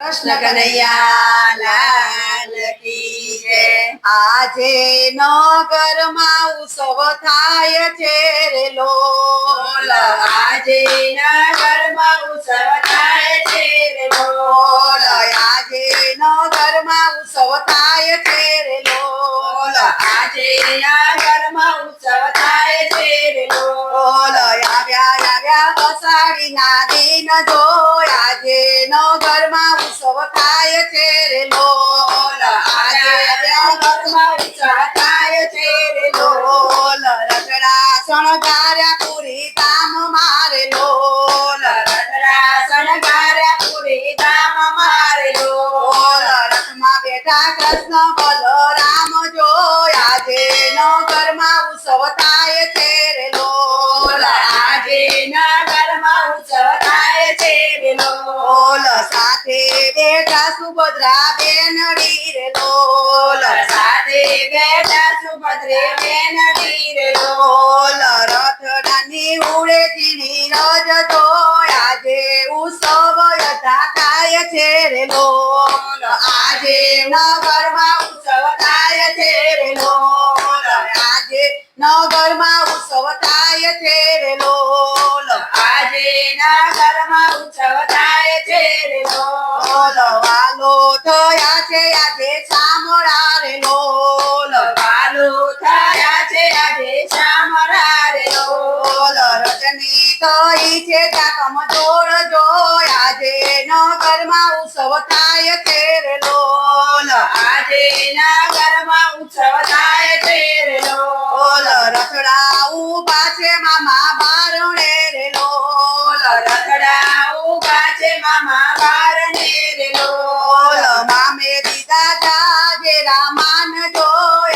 કૃષ્ણ કનૈયા લાલ કી જય. આજે નગરમાં ઉત્સવ થાય છે રે લોલ આજે નગરમાં ઉત્સવ થાય છે રે બોલ બોલ આવ્યા આવ્યા અષાઢીના દિન જો. આજે નગરમાં ઉત્સવ થાય છે રે લોલ આજે નગરમાં ઉત્સવ થાય છે રે બોલ રગડા શણગાર્યા પૂરી કામ મારે લોલ શણગાર્યા પૂરી કામ મારે બોલ લોલ રથમાં બેઠા કૃષ્ણ બલરામ જો. આજે નગરમાં ઉત્સવ થાય છે રે લોલ આજે નગરમાં ઉત્સવ થાય છે રે લોલ સાથે બેઠા સુભદ્રા બેનડી રે લોલ સાથે બેઠા સુભદ્રે બેનડી રે લોલ રથડાની ઉડે ઝીણી રજ તો આજે ઉત્સવ યથા થાય છે રે લોલ આજે નગરમાં નગરમાં ઉત્સવ થાય છે રે લોલ આજે નગરમાં ઉત્સવ થાય છે રે લોલ વાલો થયા છે, આજે સામરા રે લોલ વાલો થયા છે, આજે શામરા રે લોલ રજની થઈ છે તાકમ જોર જો આજે નગરમાં ઉત્સવ થાય છે રે લોલ આજે નગરમાં ઉત્સવ ઊભા મામા બારણે રે લોલ રખડા ઊભા મામા બારણે રે લોલ મામે દીધા જાજે રામાન જો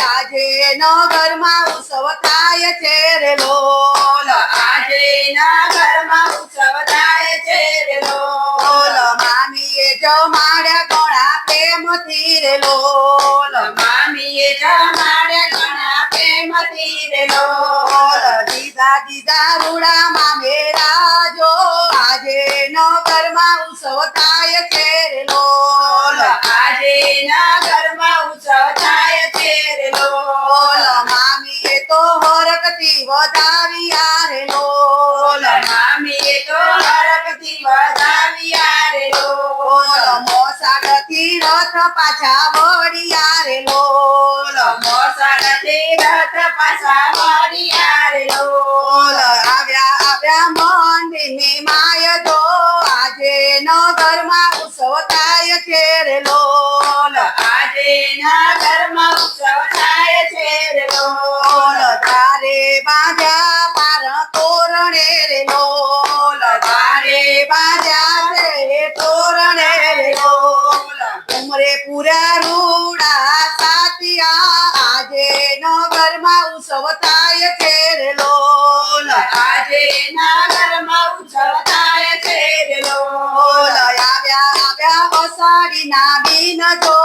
આજે નગરમાં ઉત્સવ થાય છે રે લોલ આજે નગરમાં ઉત્સવ થાય છે રે લોલ મામીએ જમાડ્યા ઘણા પ્રેમથી રે લોલ મામીએ જમાડે ઘણા પ્રેમથી રે બોલ લોલ દીદા દીદા રૂડા મામે રાજો આજે નગરમાં ઉત્સવ થાય લોલ આજે નગરમાં ઉત્સવ થાય લોલ મામીએ તો હરકતી વધાવ્યા રે લોલ મામીએ તો મોસાળથી રથ પાછા વળ્યા રે લોલ મોસાળથી રથ પાછા વળ્યા રે લોલ આવ્યા આવ્યા મંદિરની માય જો. આજે નગરમાં ઉત્સવ થાય છે રે લોલ આજે નગરમાં ઉત્સવ થાય છે રે લોલ તારે બાજા પૂરા રૂડા સાતિયા આજે નગરમાં ઉત્સવ થાય છે રે લોલ. આજે નગરમાં ઉત્સવ થાય છે રે લોલ. આવ્યા આવ્યા ના બીન જો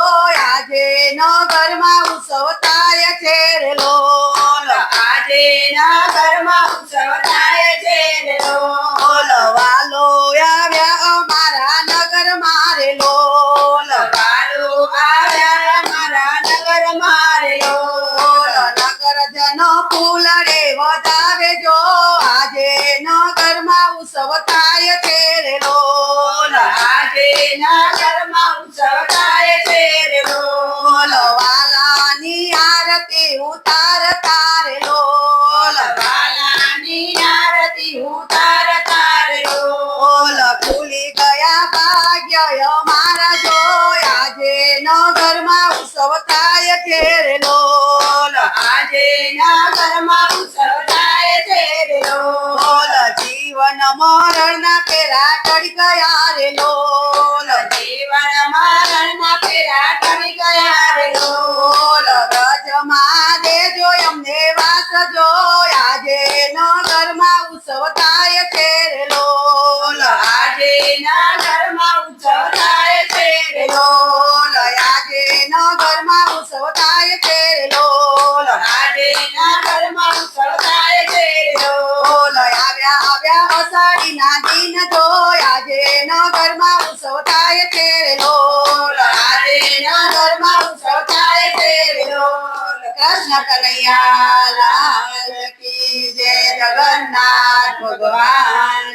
આજે નગરમાં ઉત્સવ થાય છે રે લોલ. આજે નગરમાં ઉત્સવ થાય છે રે લોલ. વાલો આવ્યા અમારા નગર મારે લોલ. આજે નગરમાં ઉત્સવ થાય છે રે લોલ. આજે નગરમાં ઉત્સવ થાય લોલ. આરતી ઉતાર તારે લોલ. આરતી ઉતાર તારે બોલ ખુલી ગયા ભાગ્ય મારા જો આજે નગરમાં ઉત્સવ થાય છે લોલ. મરણ ના પેરા ચડી ગયા રે લોલ. જીવન મરણના ફેરા ચડી ગયા રે બોલ અષાઢીના દિન તો આજે ન ઘરમાં ઉત્સવ આજે ન ઘરમાં ઉત્સવ થાય છે કૃષ્ણ કનૈયા લાલ કી જય જગન્નાથ ભગવાન